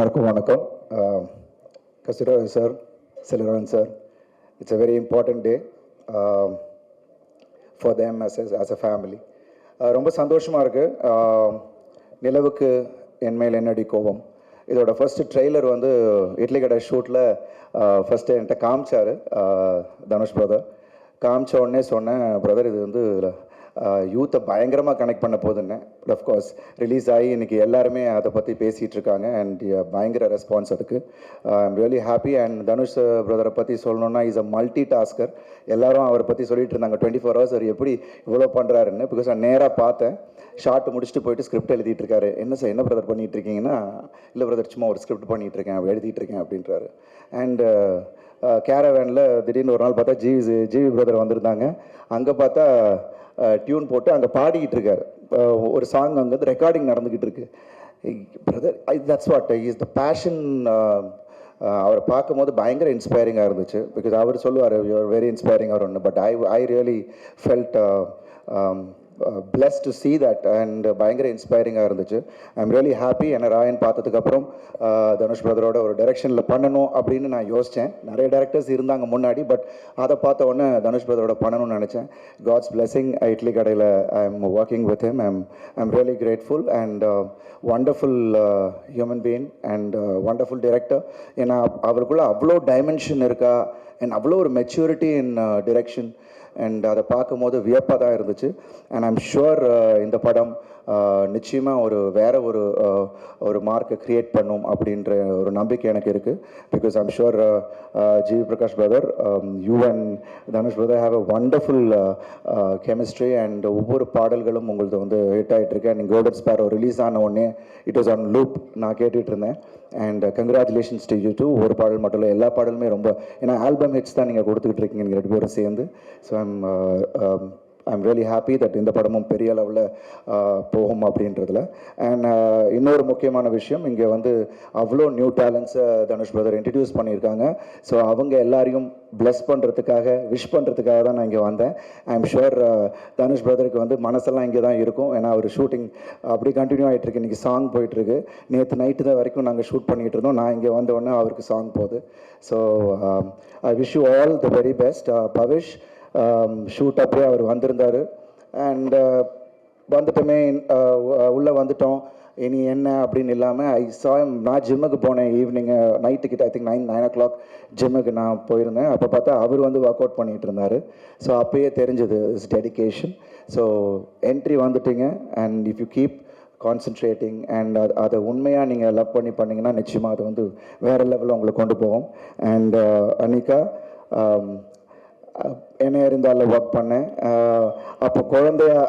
எல்லாருக்கும் வணக்கம். Kasiraj sir Selvarajan sir it's a very important day for them as a as a family ரொம்ப சந்தோஷமாக இருக்குது நிலவுக்கு என் மேல் என்னடி கோபம்? இதோட ஃபஸ்ட்டு ட்ரெய்லர் வந்து இட்லி கடை ஷூட்டில் ஃபஸ்ட்டு என்கிட்ட காமிச்சார் தனுஷ் பிரதர் காமிச்ச உடனே சொன்னேன் பிரதர் இது வந்து யூத்தை பயங்கரமாக கனெக்ட் பண்ண போதுன்னு பட் அஃப்கோர்ஸ் ரிலீஸ் ஆகி இன்றைக்கி எல்லாருமே அதை பற்றி பேசிகிட்டு இருக்காங்க அண்ட் பயங்கர ரெஸ்பான்ஸ் அதுக்கு. I'm really happy and Dhanush பிரதரை பற்றி சொல்லணும்னா இஸ் அ மல்டி டாஸ்கர் எல்லாரும் அவரை பற்றி சொல்லிட்டு இருந்தாங்க. டுவெண்ட்டி ஃபோர் ஹவர்ஸ் அவர் எப்படி இவ்வளோ பண்ணுறாருன்னு பிகாஸ் நான் நேராக பார்த்தேன். ஷார்ட் முடிச்சுட்டு போயிட்டு ஸ்கிரிப்ட் எழுதிட்டு இருக்காரு. என்ன சார் என்ன பிரதர் பண்ணிகிட்டு இருக்கீங்கன்னா? இல்லை பிரதர் சும்மா ஒரு ஸ்கிரிப்ட் பண்ணிகிட்டு இருக்கேன். எழுதிட்டு இருக்கேன் அப்படின்றாரு. அண்டு கேரவேனில் uh, uh, திடீர்னு ஒரு நாள் பார்த்தா ஜிவி ஜிவி பிரதர் வந்திருந்தாங்க. அங்கே பார்த்தா டியூன் போட்டு அங்கே பாடிக்கிட்டு இருக்கார். ஒரு சாங் அங்கே வந்து ரெக்கார்டிங் நடந்துக்கிட்டு இருக்கு. Brother that's what is the passion அவரை பார்க்கும்போது பயங்கர இன்ஸ்பைரிங்காக இருந்துச்சு. பிகாஸ் அவர் சொல்லுவார் யூஆர் வெரி இன்ஸ்பைரிங் அவர் ஒன்று but I I really felt blessed to see that and பயங்கர இன்ஸ்பைரிங்காக இருந்துச்சு. ஐ எம் ரியலி ஹாப்பி என்ன ராயன் பார்த்ததுக்கப்புறம் uh, தனுஷ் பிரதரோட ஒரு டைரெக்ஷனில் பண்ணணும் அப்படின்னு நான் யோசித்தேன் நிறைய டேரக்டர்ஸ் இருந்தாங்க முன்னாடி பட் அதை பார்த்த உடனே தனுஷ் பிரதரோட பண்ணணும்னு நினச்சேன். காட்ஸ் பிளெஸிங் இட்லி கடையில் I am working with him I'm I am really grateful and wonderful human being and wonderful director ஏன்னா அவருக்குள்ளே அவ்வளோ டைமென்ஷன் இருக்கா? அண்ட் அவ்வளோ ஒரு மெச்சூரிட்டி இன் டிரெக்ஷன் அண்ட் அதை பார்க்கும்போது வியப்பாக தான் இருந்துச்சு. அண்ட் ஐம் ஷுவர் இந்த படம் uh, நிச்சயமாக ஒரு வேற ஒரு uh, ஒரு மார்க்கை க்ரியேட் பண்ணும் அப்படின்ற ஒரு நம்பிக்கை எனக்கு இருக்குது because I'm sure GV Prakash brother you and Dhanush brother have a wonderful chemistry and ஒவ்வொரு பாடல்களும் உங்களுக்கு வந்து ஹிட் ஆகிட்டு இருக்கு. அண்ட் கோல்டன் ஸ்பேரோ ரிலீஸ் ஆன உடனே இட் வாஸ் ஆன் லூப் நான் கேட்டுகிட்டு இருந்தேன். And congratulations to you too ஒரு பாடல் மட்டும் இல்லை எல்லா பாடலுமே ரொம்ப ஏன்னா ஆல்பம் ஹிட்ஸ் தான் நீங்கள் கொடுத்துக்கிட்டு இருக்கீங்க நீங்கள் ரெண்டு பேரும் சேர்ந்து. So I'm I'm really happy that இந்த படமும் பெரிய அளவில் போகும் அப்படின்றதுல. அண்ட் இன்னொரு முக்கியமான விஷயம் இங்கே வந்து அவ்வளோ நியூ டேலண்ட்ஸை தனுஷ் பிரதர் இன்ட்ரடியூஸ் பண்ணியிருக்காங்க. ஸோ அவங்க எல்லாரையும் ப்ளஸ் பண்ணுறதுக்காக விஷ் பண்ணுறதுக்காக தான் நான் இங்கே வந்தேன். ஐ எம் ஷுர் தனுஷ் பிரதருக்கு வந்து மனசெல்லாம் இங்கே தான் இருக்கும். ஏன்னா அவர் ஷூட்டிங் அப்படி கண்டினியூ ஆகிட்டு இருக்கு. இன்றைக்கி சாங் போயிட்டுருக்கு நேற்று நைட்டு தான் வரைக்கும் நாங்கள் ஷூட் பண்ணிகிட்டு இருந்தோம். நான் இங்கே வந்த அவருக்கு சாங் போகுது. So I wish you all the very best Pavish Um, shoot அப்போயே அவர் வந்திருந்தார். அண்ட் uh, வந்துட்டோமே uh, உள்ளே வந்துட்டோம். இனி என்ன அப்படின்னு இல்லாமல் ஐ சா நான் ஜிம்முக்கு போனேன் ஈவினிங் நைட்டு uh, கிட்ட I think nine nine o'clock ஜிம்முக்கு நான் போயிருந்தேன். அப்போ பார்த்தா அவர் வந்து ஒர்க் அவுட் பண்ணிகிட்டு இருந்தார். ஸோ அப்போயே தெரிஞ்சது இஸ் டெடிகேஷன் ஸோ என்ட்ரி வந்துட்டீங்க. And if you keep concentrating and அது அதை உண்மையாக நீங்கள் லவ் பண்ணி பண்ணிங்கன்னா நிச்சயமாக அது வந்து வேறு லெவலில் உங்களை கொண்டு போகும். அண்ட் அனிகா um, என்ன இருந்தாலும் ஒர்க் பண்ணேன் அப்போ குழந்தையா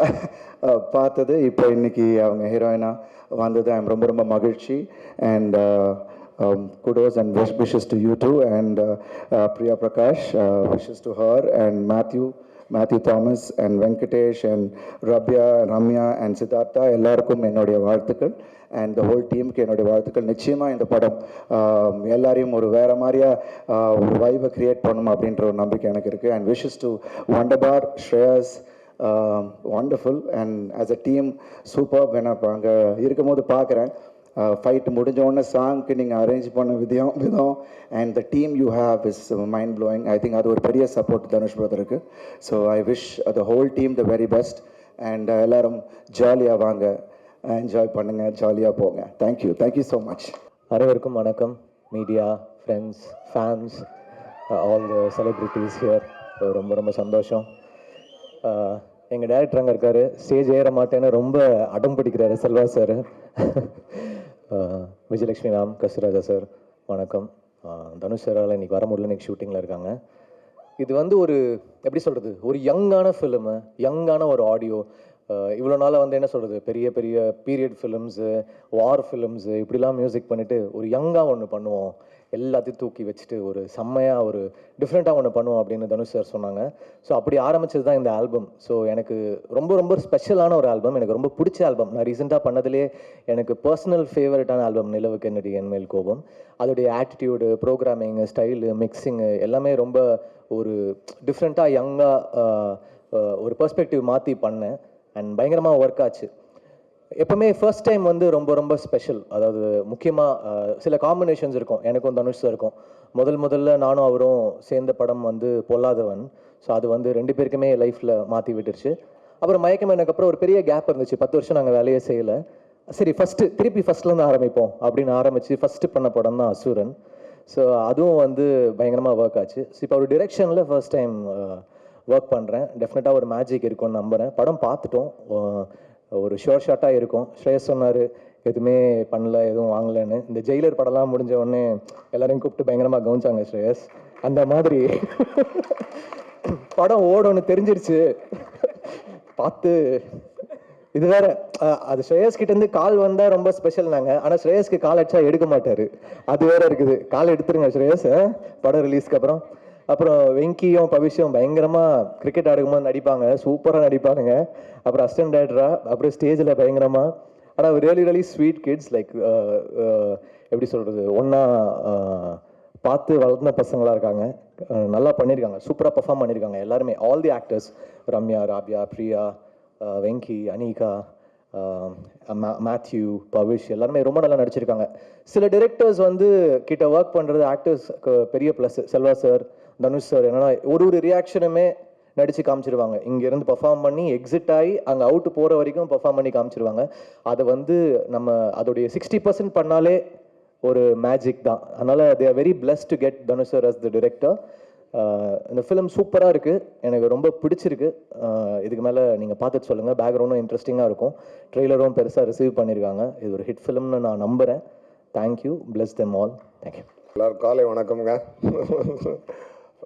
பார்த்தது இப்போ இன்னைக்கு அவங்க ஹீரோயினாக வந்தது ஐம் ரொம்ப ரொம்ப மகிழ்ச்சி and kudos and wish wishes to you too and uh, uh, Priya Prakash uh, wishes to her and Matthew Matthew Thomas and Venkatesh and Rabiya Ramya and Siddhartha எல்லாருக்கும் என்னுடைய வாழ்த்துக்கள். அண்ட் த ஹோல் டீமுக்கு என்னுடைய வாழ்த்துக்கள். நிச்சயமாக இந்த படம் எல்லாரையும் ஒரு வேறு மாதிரியா ஒரு வைவை கிரியேட் பண்ணும் அப்படின்ற ஒரு நம்பிக்கை எனக்கு இருக்குது and wishes to Wunderbar Shreyas wonderful and as a team super நான் இப்போ அங்கே இருக்கும்போது பார்க்குறேன். ஃபைட் முடிஞ்ச உடனே சாங்க்கு நீங்கள் அரேஞ்ச் பண்ண விதம் விதம் and the team you have is mind blowing I think அது ஒரு பெரிய support Dhanush பிரதருக்கு so I wish the whole team the very best and எல்லோரும் ஜாலியாக வாங்க என்ஜாய் பண்ணுங்கள் ஜாலியாக போங்க தேங்க்யூ தேங்க்யூ ஸோ மச் அனைவருக்கும் வணக்கம். Media friends fans all the celebrities here ரொம்ப ரொம்ப சந்தோஷம். Uh, எங்கள் டேரக்டர் அங்கே இருக்கார். ஸ்டேஜ் ஏற மாட்டேன்னு ரொம்ப அடம் பிடிக்கிறாரு Selva sir Vijayalakshmi ma'am Kasiraja sir வணக்கம். தனுஷ் சாரால் இன்றைக்கி வர முடியல இன்னைக்கு ஷூட்டிங்கில் இருக்காங்க. இது வந்து ஒரு எப்படி சொல்கிறது ஒரு யங்கான ஃபிலிமு யங்கான ஒரு ஆடியோ இவ்வளோ நாளாக வந்து என்ன சொல்கிறது பெரிய பெரிய பீரியட் ஃபிலிம்ஸு வார் ஃபிலிம்ஸு இப்படிலாம் மியூசிக் பண்ணிவிட்டு ஒரு யங்காக ஒன்று பண்ணுவோம். எல்லாத்தையும் தூக்கி வச்சுட்டு ஒரு செம்மையாக ஒரு டிஃப்ரெண்ட்டாக ஒன்று பண்ணுவோம் அப்படின்னு தனுஷ் சார் சொன்னாங்க. ஸோ அப்படி ஆரம்பிச்சது தான் இந்த ஆல்பம் ஸோ எனக்கு ரொம்ப ரொம்ப ஸ்பெஷலான ஒரு ஆல்பம் எனக்கு ரொம்ப பிடிச்ச ஆல்பம் நான் ரீசெண்டாக பண்ணதுலேயே எனக்கு பர்சனல் ஃபேவரட்டான ஆல்பம் நிலவுக்கு என் என்மேல் கோபம். அதோடைய ஆட்டிடியூடு ப்ரோக்ராமிங் ஸ்டைலு மிக்சிங்கு எல்லாமே ரொம்ப ஒரு டிஃப்ரெண்ட்டாக யங்காக ஒரு பர்ஸ்பெக்டிவ் மாற்றி பண்ணேன். அண்ட் பயங்கரமாக ஒர்க் ஆச்சு. எப்பவுமே ஃபர்ஸ்ட் டைம் வந்து ரொம்ப ரொம்ப ஸ்பெஷல் அதாவது முக்கியமாக சில காம்பினேஷன்ஸ் இருக்கும். எனக்கும் தனுஷ் இருக்கும் முதல் முதல்ல நானும் அவரும் சேர்ந்த படம் வந்து பொல்லாதவன். ஸோ அது வந்து ரெண்டு பேருக்குமே லைஃப்பில் மாற்றி விட்டுருச்சு. அப்புறம் மயக்கம் எனக்கு அப்புறம் ஒரு பெரிய கேப் இருந்துச்சு. பத்து வருஷம் நாங்கள் வேலையே செய்யலை. சரி ஃபஸ்ட்டு திருப்பி ஃபஸ்ட்லேருந்து ஆரம்பிப்போம் அப்படின்னு ஆரம்பித்து ஃபஸ்ட்டு பண்ண படம் தான் அசுரன். ஸோ அதுவும் வந்து பயங்கரமாக ஒர்க் ஆச்சு. ஸோ இப்போ ஒரு டிரெக்ஷனில் ஃபர்ஸ்ட் டைம் ஒர்க் பண்ணுறேன் டெஃபினட்டாக ஒரு மேஜிக் இருக்கும்னு நம்புகிறேன் படம் பார்த்துட்டோம். ஒரு ஷோர் ஷாட்டாக இருக்கும். ஸ்ரேயஸ் சொன்னார் எதுவுமே பண்ணல எதுவும் வாங்கலைன்னு. இந்த ஜெயிலர் படம்லாம் முடிஞ்ச உடனே எல்லாரையும் கூப்பிட்டு பயங்கரமாக கவனிச்சாங்க ஸ்ரேயஸ். அந்த மாதிரி படம் ஓடும்னு தெரிஞ்சிருச்சு. பார்த்து இது வேற அது ஸ்ரேயஸ் கிட்டேருந்து கால் வந்தா ரொம்ப ஸ்பெஷல் நாங்க. ஆனா ஸ்ரேயஸ்க்கு கால் அடிச்சா எடுக்க மாட்டாரு. அது வேற இருக்குது. கால் எடுத்துருங்க ஸ்ரேயஸ் படம் ரிலீஸ்க்கு அப்புறம். அப்புறம் வெங்கியும் பவிஷும் பயங்கரமாக கிரிக்கெட் ஆடும்போது நடிப்பாங்க. சூப்பராக நடிப்பானுங்க. அப்புறம் அசிஸ்டன்ட் டேரக்டரா அப்புறம் ஸ்டேஜில் பயங்கரமாக ஆனால் really really sweet kids like எப்படி சொல்கிறது ஒன்றா uh, பார்த்து வளர்ந்த பசங்களாக இருக்காங்க. நல்லா பண்ணியிருக்காங்க சூப்பராக பர்ஃபார்ம் பண்ணியிருக்காங்க எல்லாருமே. All the actors Ramya Rabiya Priya Venky Anika um, Matthew Pavish எல்லாருமே ரொம்ப நல்லா நடிச்சிருக்காங்க. சில டிரெக்டர்ஸ் வந்து கிட்ட ஒர்க் பண்ணுறது ஆக்டர்ஸ்க்கு பெரிய plus Selva sir Dhanush sir என்னன்னா ஒரு ஒரு ரியாக்ஷனுமே நடித்து காமிச்சிருவாங்க. இங்கேருந்து பர்ஃபார்ம் பெர்ஃபார்ம் பண்ணி எக்ஸிட் ஆகி அங்கே அவுட்டு போகிற வரைக்கும் பர்ஃபார்ம் பண்ணி காமிச்சிருவாங்க. அதை வந்து நம்ம அதோடைய சிக்ஸ்டி பர்சன்ட் பண்ணாலே ஒரு மேஜிக் தான். அதனால் they are very blessed to get Dhanush sir as the director இந்த ஃபிலிம் சூப்பராக இருக்குது எனக்கு ரொம்ப பிடிச்சிருக்கு. இதுக்கு மேலே நீங்கள் பார்த்துட்டு சொல்லுங்கள் பேக்ரவுண்டும் இன்ட்ரெஸ்டிங்காக இருக்கும். ட்ரெய்லரும் பெருசாக ரிசீவ் பண்ணியிருக்காங்க இது ஒரு ஹிட் ஃபிலிம்னு நான் நம்புகிறேன் thank you bless them all thank you எல்லோரும் காலை வணக்கம்ங்க.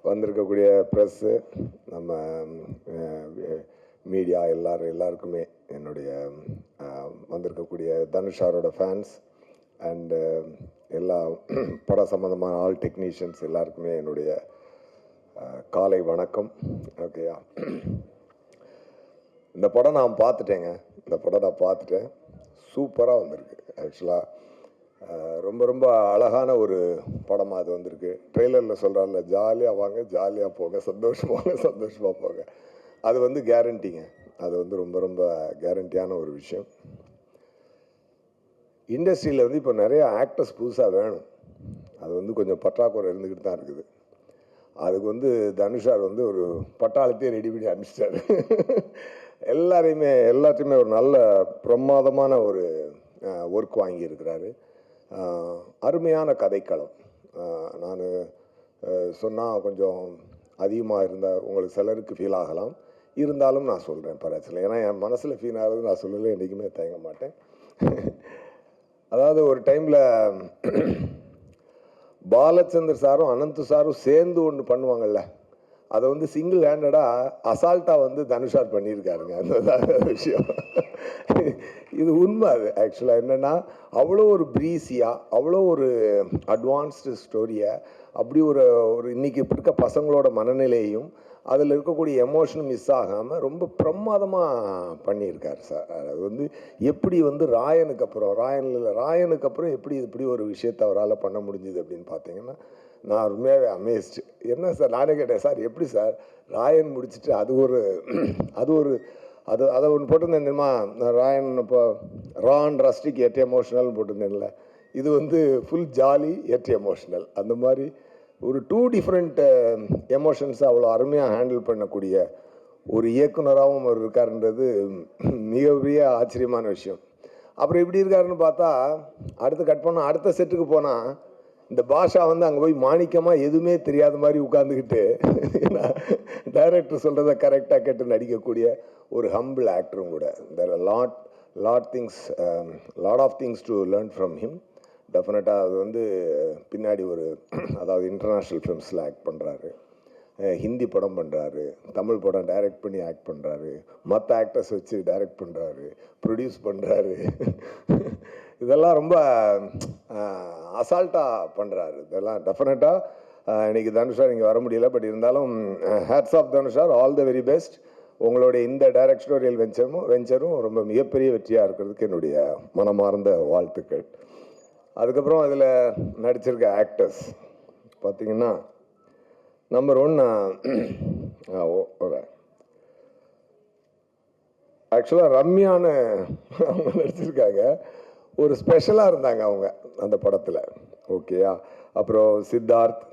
வந்திருக்கக்கூடிய ப்ரெஸ்ஸு நம்ம மீடியா எல்லாரும் எல்லாருக்குமே என்னுடைய வந்திருக்கக்கூடிய தனுஷாரோட ஃபேன்ஸ் அண்டு எல்லா பட சம்மந்தமான ஆல் டெக்னீஷியன்ஸ் எல்லாருக்குமே என்னுடைய காலை வணக்கம். ஓகேயா இந்த படம் நான் பார்த்துட்டேங்க. இந்த படம் நான் பார்த்துட்டேன். சூப்பராக வந்திருக்கு. ஆக்சுவலாக ரொம்ப ரொம்ப அழகான ஒரு படமாக அது வந்திருக்கு. ட்ரெய்லரில் சொல்கிறாங்கல்ல ஜாலியாக வாங்க ஜாலியாக போங்க சந்தோஷமாக சந்தோஷமாக போங்க. அது வந்து கேரண்டிங்க அது வந்து ரொம்ப ரொம்ப கேரண்டியான ஒரு விஷயம். இண்டஸ்ட்ரியில் வந்து இப்போ நிறைய ஆக்டர்ஸ் புதுசாக வேணும். அது வந்து கொஞ்சம் பற்றாக்குறை இருந்துக்கிட்டு தான் இருக்குது. அதுக்கு வந்து தனுஷார் வந்து ஒரு பட்டாளத்தையே ரெடி பண்ணி அனுப்பிச்சிட்டாரு. எல்லாரையுமே எல்லாத்தையுமே ஒரு நல்ல பிரமாதமான ஒரு ஒர்க் வாங்கியிருக்கிறாரு அருமையான கதைக்களம். நான் சொன்னால் கொஞ்சம் அதிகமாக இருந்தால் உங்களுக்கு சிலருக்கு ஃபீல் ஆகலாம். இருந்தாலும் நான் சொல்கிறேன் பரவாயில்ல. ஏன்னா என் மனசில் ஃபீல் ஆகிறது நான் சொல்லலை என்றைக்குமே தயங்க மாட்டேன். அதாவது ஒரு டைமில் பாலச்சந்தர் சாரும் அனந்த் சாரும் சேர்ந்து ஒன்று பண்ணுவாங்கள்ல அதை வந்து சிங்கிள் ஹேண்டடாக அசால்ட்டாக வந்து தனுஷார் பண்ணியிருக்காருங்க. அந்த விஷயம். இது உண்மை அது ஆக்சுவலாக என்னென்னா அவ்வளோ ஒரு ப்ரீஸியாக அவ்வளோ ஒரு அட்வான்ஸ்டு ஸ்டோரியை அப்படி ஒரு ஒரு இன்னைக்கு இப்போ இருக்க பசங்களோட மனநிலையும் அதில் இருக்கக்கூடிய எமோஷனும் மிஸ் ஆகாமல் ரொம்ப பிரமாதமாக பண்ணியிருக்கார் சார் அது வந்து எப்படி வந்து ராயனுக்கு அப்புறம் ராயனில் ராயனுக்கு அப்புறம் எப்படி இப்படி ஒரு விஷயத்தை அவரால் பண்ண முடிஞ்சுது அப்படின்னு பார்த்தீங்கன்னா நான் உண்மையாகவே அமேஸ்டு என்ன சார் நானே கேட்டேன் சார் எப்படி சார் ராயன் முடிச்சுட்டு அது ஒரு அது ஒரு அது அதை ஒன்று போட்டிருந்தேன் தெரியுமா? நான் ராயன் இப்போ ரான் ரஸ்டிக் எட் எமோஷனல் போட்டிருந்தேன்ல இது வந்து ஃபுல் ஜாலி எட் எமோஷனல். அந்த மாதிரி ஒரு டூ டிஃப்ரெண்ட் எமோஷன்ஸை அவ்வளோ அருமையாக ஹேண்டில் பண்ணக்கூடிய ஒரு இயக்குனராகவும் அவர் இருக்காருன்றது மிகப்பெரிய ஆச்சரியமான விஷயம். அப்புறம் எப்படி இருக்காருன்னு பார்த்தா அடுத்து கட் பண்ணால் அடுத்த செட்டுக்கு போனால் இந்த பாஷா வந்து அங்கே போய் மாணிக்கமாக எதுவுமே தெரியாத மாதிரி உட்காந்துக்கிட்டு டைரக்டர் சொல்கிறத கரெக்டாக கேட்டு நடிக்கக்கூடிய ஒரு ஹம்பிள் ஆக்டரும் கூட. There lot lot things lot of things to learn from him டெஃபினட்டாக அது வந்து பின்னாடி ஒரு அதாவது இன்டர்நேஷ்னல் ஃபிலிம்ஸில் ஆக்ட் பண்ணுறாரு ஹிந்தி படம் பண்ணுறாரு தமிழ் படம் டைரக்ட் பண்ணி ஆக்ட் பண்ணுறாரு மற்ற ஆக்டர்ஸ் வச்சு டைரக்ட் பண்ணுறாரு ப்ரொடியூஸ் பண்ணுறாரு இதெல்லாம் ரொம்ப அசால்ட்டாக பண்ணுறாரு இதெல்லாம் டெஃபினட்டாக இன்றைக்கி தனுஷார் இங்கே வர முடியல. பட் இருந்தாலும் hats off Dhanush sir all the very best உங்களுடைய இந்த டைரக்டோரியல் வெஞ்சரும் வெஞ்சரும் ரொம்ப மிகப்பெரிய வெற்றியாக இருக்கிறதுக்கு என்னுடைய மனமார்ந்த வாழ்த்துக்கள். அதுக்கப்புறம் அதில் நடிச்சிருக்க ஆக்டர்ஸ் பார்த்தீங்கன்னா நம்பர் ஒன் ஆக்சுவலாக ரம்யான்னு அவங்க நடிச்சிருக்காங்க. ஒரு ஸ்பெஷலாக இருந்தாங்க அவங்க அந்த படத்தில். ஓகேயா அப்புறம் சித்தார்த்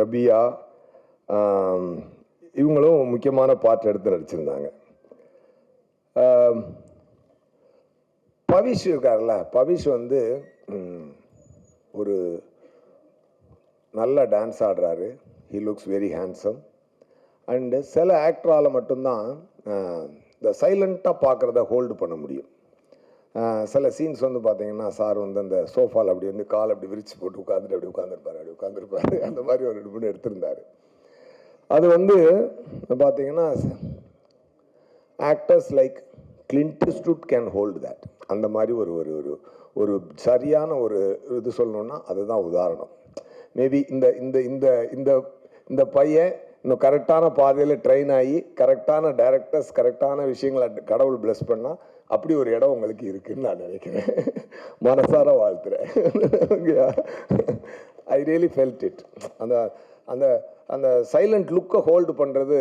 ரபியா இவங்களும் முக்கியமான பாட்டு எடுத்து நடிச்சிருந்தாங்க. பவிஷ் இருக்கார்ல? பவிஷ் வந்து ஒரு நல்ல டான்ஸ் ஆடுறாரு. He looks very handsome and சில ஆக்டரால் மட்டும்தான் இந்த சைலண்ட்டாக பார்க்குறத ஹோல்டு பண்ண முடியும். சில சீன்ஸ் வந்து பார்த்தீங்கன்னா சார் வந்து அந்த சோஃபாவில் அப்படி வந்து கால் அப்படி விரித்து போட்டு உட்காந்துட்டு அப்படி உட்காந்துருப்பார் அப்படி உட்காந்துருப்பாரு அந்த மாதிரி ஒரு ரெண்டு மூணு எடுத்திருந்தாரு. அது வந்து பார்த்தீங்கன்னா actors like Clint Eastwood can hold that அந்த மாதிரி ஒரு ஒரு ஒரு ஒரு சரியான ஒரு இது சொல்லணுன்னா அதுதான் உதாரணம். மேபி இந்த இந்த இந்த இந்த இந்த பையன் இன்னும் கரெக்டான பாதையில் ட்ரெயின் ஆகி கரெக்டான டைரக்டர்ஸ் கரெக்டான விஷயங்களை கடவுள் பிளஸ் பண்ணால் அப்படி ஒரு இடம் உங்களுக்கு இருக்குன்னு நான் நினைக்கிறேன். மனசார வாழ்த்துறேன். ஐ ரியலி ஃபெல்ட் இட் அந்த அந்த அந்த சைலண்ட் லுக்கை ஹோல்டு பண்ணுறது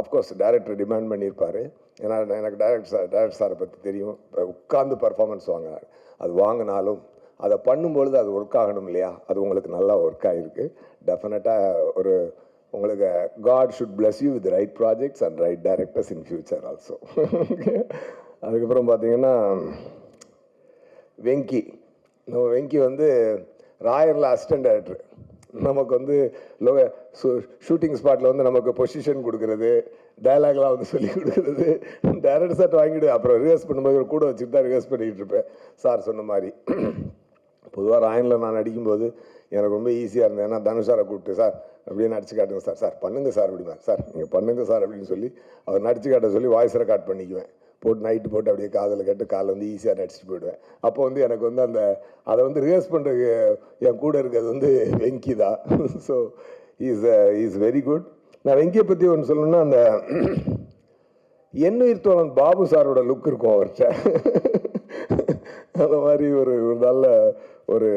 அஃப்கோர்ஸ் டைரக்டர் டிமாண்ட் பண்ணியிருப்பார். ஏன்னா எனக்கு டைரக்டர் சார் டைரக்டர் சாரை பற்றி தெரியும். உட்காந்து பர்ஃபார்மன்ஸ் வாங்கினார் அது வாங்கினாலும் அதை பண்ணும்பொழுது அது ஒர்க் ஆகணும் இல்லையா? அது உங்களுக்கு நல்லா ஒர்க் ஆகிருக்கு டெஃபினட்டாக ஒரு உங்களுக்கு God should bless you with right projects and right directors in future also அதுக்கப்புறம் பார்த்தீங்கன்னா வெங்கி நம்ம வெங்கி வந்து ராயரில் அசிஸ்டன்ட் டேரக்டர் நமக்கு வந்து லோ ஷூட்டிங் ஸ்பாட்டில் வந்து நமக்கு பொசிஷன் கொடுக்குறது டயலாக்லாம் வந்து சொல்லி கொடுக்குறது. டேரக்டர் சார்ட் வாங்கிட்டு அப்புறம் ரிஹர்ஸ் பண்ணும்போது கூட வச்சுட்டு தான் ரிஹர்ஸ் பண்ணிக்கிட்டு இருப்பேன். சார் சொன்ன மாதிரி. பொதுவாக ராயனில் நான் நடிக்கும்போது எனக்கு ரொம்ப ஈஸியாக இருந்தது. ஏன்னா தனுஷாரை கூப்பிட்டு சார் அப்படியே நடிச்சு காட்டுங்க சார் சார் பண்ணுங்கள் சார் அப்படிமா சார் நீங்கள் பண்ணுங்கள் சார் அப்படின்னு சொல்லி அவர் நடிச்சு காட்ட சொல்லி வாய்ஸ் ரெக்கார்ட் பண்ணிக்குவேன். போட்டு நைட்டு போட்டு அப்படியே காதில் கட்டு காலை வந்து ஈஸியாக நடிச்சுட்டு போயிடுவேன். அப்போ வந்து எனக்கு வந்து அந்த அதை வந்து ரிஹர்ஸ் பண்ணுறதுக்கு என் கூட இருக்கிறது வந்து வெங்கி தான். So is is very good நான் வெங்கியை பற்றி ஒன்று சொல்லணும்னா அந்த எண்ணுயிர் தோழன் பாபு சாரோட லுக் இருக்கும் அவர்கிட்ட. அந்த மாதிரி ஒரு ஒரு நல்ல ஒரு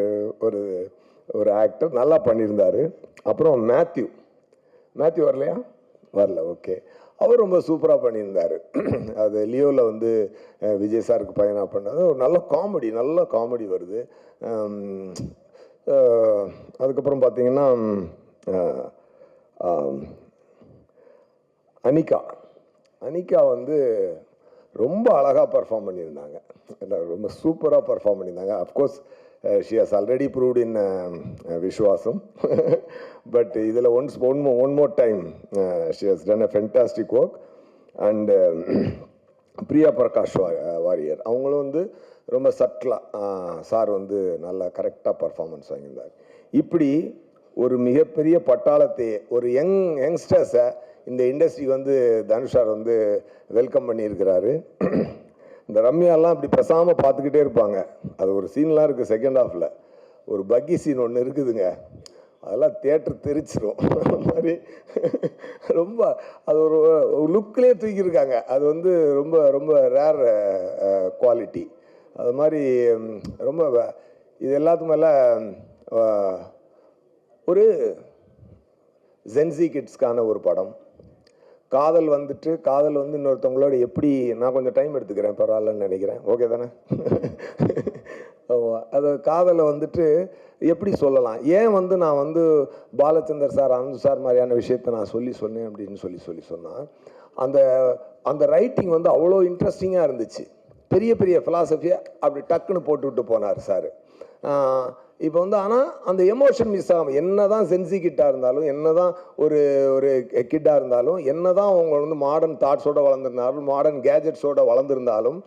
ஒரு ஒரு ஆக்டர் நல்லா பண்ணியிருந்தாரு. அப்புறம் மேத்யூ மேத்யூ வரலையா? வரல ஓகே அவர் ரொம்ப சூப்பராக பண்ணியிருந்தார். அது லியோவில் வந்து விஜய் சாருக்கு பையனாக பண்ணது. ஒரு நல்ல காமெடி நல்ல காமெடி வருது. அதுக்கப்புறம் பார்த்தீங்கன்னா அனிகா. அனிகா வந்து ரொம்ப அழகாக பர்ஃபார்ம் பண்ணியிருந்தாங்க. ரொம்ப சூப்பராக பர்ஃபார்ம் பண்ணியிருந்தாங்க. Of course she has already proved in Viswasam but இதில் once one mo one more time she has done a fantastic work and Priya Prakash வா- வாரியர் அவங்களும் வந்து ரொம்ப சட்டிலாக சார் வந்து நல்லா கரெக்டாக பர்ஃபார்மன்ஸ் வாங்கியிருந்தார். இப்படி ஒரு மிகப்பெரிய பட்டாளத்தை ஒரு யங் யங்ஸ்டர்ஸை இந்த இண்டஸ்ட்ரிக்கு வந்து தனுஷார் வந்து வெல்கம் பண்ணியிருக்கிறாரு. இந்த ரம்யாலாம் அப்படி பேசாமல் பார்த்துக்கிட்டே இருப்பாங்க. அது ஒரு சீன்லாம் இருக்குது செகண்ட் ஹாஃபில் ஒரு பக்கி சீன் ஒன்று இருக்குதுங்க. அதெல்லாம் தேட்டர் தெரிச்சிடும் அந்த மாதிரி ரொம்ப அது ஒரு லுக்கிலே தூக்கியிருக்காங்க. அது வந்து ரொம்ப ரொம்ப ரேர் குவாலிட்டி அது மாதிரி ரொம்ப இது எல்லாத்துக்கு மேலே ஒரு ஜென்சி கிட்ஸ்க்கான ஒரு படம். காதல் வந்துட்டு காதல் வந்து இன்னொருத்தவங்களோட எப்படி நான் கொஞ்சம் டைம் எடுத்துக்கிறேன் பரவாயில்லன்னு நினைக்கிறேன். ஓகே தானே? ஓ அது காதலை வந்துட்டு எப்படி சொல்லலாம்? ஏன் வந்து நான் வந்து பாலச்சந்தர் சார் அனந்த் சார் மாதிரியான விஷயத்த நான் சொல்லி சொன்னேன் அப்படின்னு சொல்லி சொல்லி சொன்னால் அந்த அந்த ரைட்டிங் வந்து அவ்வளோ இன்ட்ரெஸ்டிங்காக இருந்துச்சு. பெரிய பெரிய ஃபிலாசபியை அப்படி டக்குன்னு போட்டு விட்டு போனார் சார். இப்போ வந்து ஆனால் அந்த எமோஷன் மிஸ் ஆகும் என்ன தான் சென்சி கிட்டாக இருந்தாலும் என்ன தான் ஒரு ஒரு கிட்டாக இருந்தாலும் என்ன தான் அவங்க வந்து மாடர்ன் தாட்ஸோடு வளர்ந்துருந்தாலும் மாடர்ன் கேஜெட்ஸோடு வளர்ந்துருந்தாலும்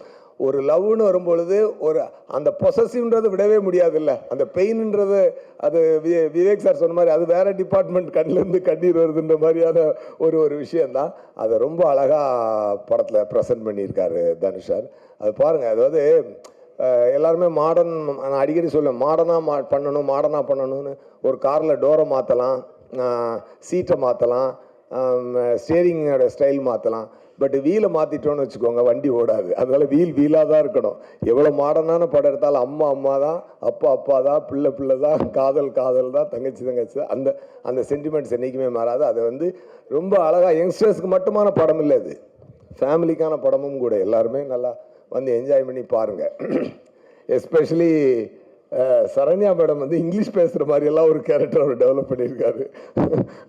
ஒரு லவ்னு வரும்பொழுது ஒரு அந்த பொசசிவ்ன்றது விடவே முடியாதுல்ல. அந்த பெயின்ன்றது அது விவேக் சார் சொன்ன மாதிரி அது வேறு டிபார்ட்மெண்ட் கண்ணிலேருந்து கண்ணீர் வருதுன்ற மாதிரியான ஒரு ஒரு விஷயந்தான் அதை ரொம்ப அழகாக படத்தில் ப்ரெசென்ட் பண்ணியிருக்காரு தனுஷ் சார் அது பாருங்கள் அதாவது எல்லாருமே மாடர்ன் நான் அடிக்கடி சொல்லுவேன் மாடர்னாக மா பண்ணணும் மாடர்னாக பண்ணணும்னு ஒரு காரில் டோரை மாற்றலாம் சீட்டை மாற்றலாம் ஸ்டேரிங்கோட ஸ்டைல் மாற்றலாம் பட் வீலை மாற்றிட்டோன்னு வச்சுக்கோங்க வண்டி ஓடாது. அதனால் வீல் வீலாக தான் இருக்கணும். எவ்வளோ மாடர்னான படம் எடுத்தாலும் அம்மா அம்மா தான் அப்பா அப்பா தான் பிள்ளை பிள்ளை தான் காதல் காதல் தான் தங்கச்சி தங்கச்சி தான் அந்த அந்த சென்டிமெண்ட்ஸ் என்றைக்குமே மாறாது. அது வந்து ரொம்ப அழகாக யங்ஸ்டர்ஸ்க்கு மட்டுமான படம் இல்லை அது ஃபேமிலிக்கான படமும் கூட. எல்லாருமே நல்லா வந்து என்ஜாய் பண்ணி பாருங்கள் எஸ்பெஷலி சரண்யா மேடம் வந்து இங்கிலீஷ் பேசுகிற மாதிரியெல்லாம் ஒரு கேரக்டர் அவர் டெவலப் பண்ணியிருக்காரு.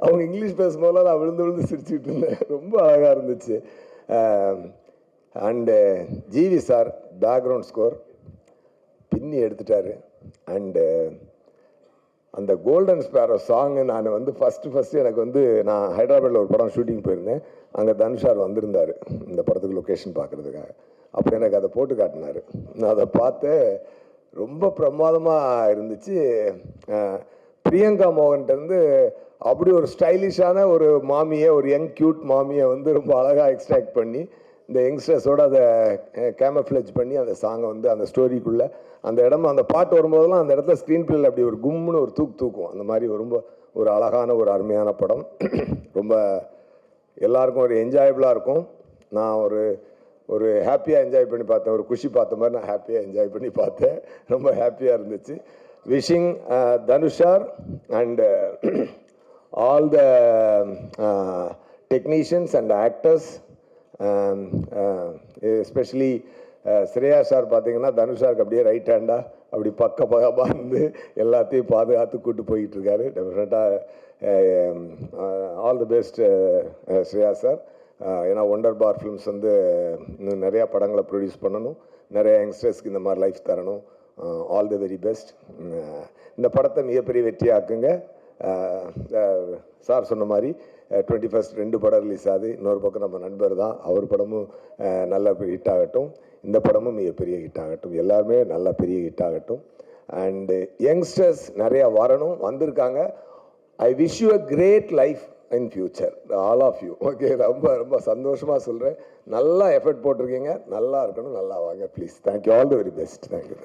அவங்க இங்கிலீஷ் பேசும்போதெல்லாம் நான் விழுந்து விழுந்து சிரிச்சுக்கிட்டு இருந்தேன். ரொம்ப அழகாக இருந்துச்சு. And GV sir background score பின்னி எடுத்துட்டாரு. அண்டு அந்த கோல்டன் ஸ்பேரோ சாங்கு நான் வந்து ஃபஸ்ட்டு ஃபஸ்ட்டு எனக்கு வந்து நான் ஹைதராபாத்தில் ஒரு படம் ஷூட்டிங் போயிருந்தேன். அங்கே தனுஷார் வந்திருந்தார். இந்த படத்துக்கு லொக்கேஷன் பார்க்குறதுக்காக அப்போ எனக்கு அதை போட்டு காட்டினார். நான் அதை பார்த்து ரொம்ப பிரமாதமாக இருந்துச்சு. பிரியங்கா மோகன்ட்டேருந்து அப்படி ஒரு ஸ்டைலிஷான ஒரு மாமியை ஒரு யங் க்யூட் மாமியை வந்து ரொம்ப அழகாக எக்ஸ்ட்ராக்ட் பண்ணி இந்த யங்ஸ்டர்ஸோடு அதை கேமஃப்ளேஜ் பண்ணி அந்த சாங்கை வந்து அந்த ஸ்டோரிக்குள்ளே அந்த இடம் அந்த பாட்டு வரும்போதெல்லாம் அந்த இடத்துல ஸ்க்ரீன் பிளேயில் அப்படி ஒரு கும்னு ஒரு தூக்கு தூக்கும். அந்த மாதிரி ரொம்ப ஒரு அழகான ஒரு அருமையான படம். ரொம்ப எல்லாருக்கும் ஒரு என்ஜாயபிளாக இருக்கும். நான் ஒரு ஒரு ஹாப்பியாக என்ஜாய் பண்ணி பார்த்தேன். ஒரு குஷி பார்த்த மாதிரி நான் ஹாப்பியாக என்ஜாய் பண்ணி பார்த்தேன். ரொம்ப ஹாப்பியாக இருந்துச்சு. Wishing Dhanush sir and all the technicians and actors especially Shreya sir பார்த்தீங்கன்னா தனுஷாருக்கு அப்படியே ரைட் ஹேண்டாக அப்படி பக்க பக்கமாக இருந்து எல்லாத்தையும் பாதுகாத்து கூட்டு போயிட்டுருக்காரு டெஃபினட்டாக all the best Shreya sir ஏன்னா ஒண்டர் பார் ஃபிலிம்ஸ் வந்து இன்னும் நிறையா படங்களை ப்ரொடியூஸ் பண்ணணும். நிறைய யங்ஸ்டர்ஸ்க்கு இந்த மாதிரி லைஃப் தரணும். ஆல் தி வெரி பெஸ்ட் இந்த படத்தை மிகப்பெரிய வெற்றியாக்குங்க. சார் சொன்ன மாதிரி டுவெண்ட்டி ஃபஸ்ட் ரெண்டு படம் ரிலீஸ் ஆகுது. இன்னொரு பக்கம் நம்ம நண்பர் தான். அவர் படமும் நல்ல ஹிட் ஆகட்டும். இந்த படமும் மிகப்பெரிய ஹிட் ஆகட்டும். எல்லாருமே நல்ல பெரிய ஹிட் ஆகட்டும். அண்டு யங்ஸ்டர்ஸ் நிறையா வரணும் வந்திருக்காங்க. I wish you a great life in future all of you okay ரொம்ப ரொம்ப சந்தோஷமாக சொல்கிறேன் நல்லா எஃபர்ட் போட்டிருக்கீங்க. நல்லா இருக்கணும். நல்லா வாங்க. Please thank you all the very best thank you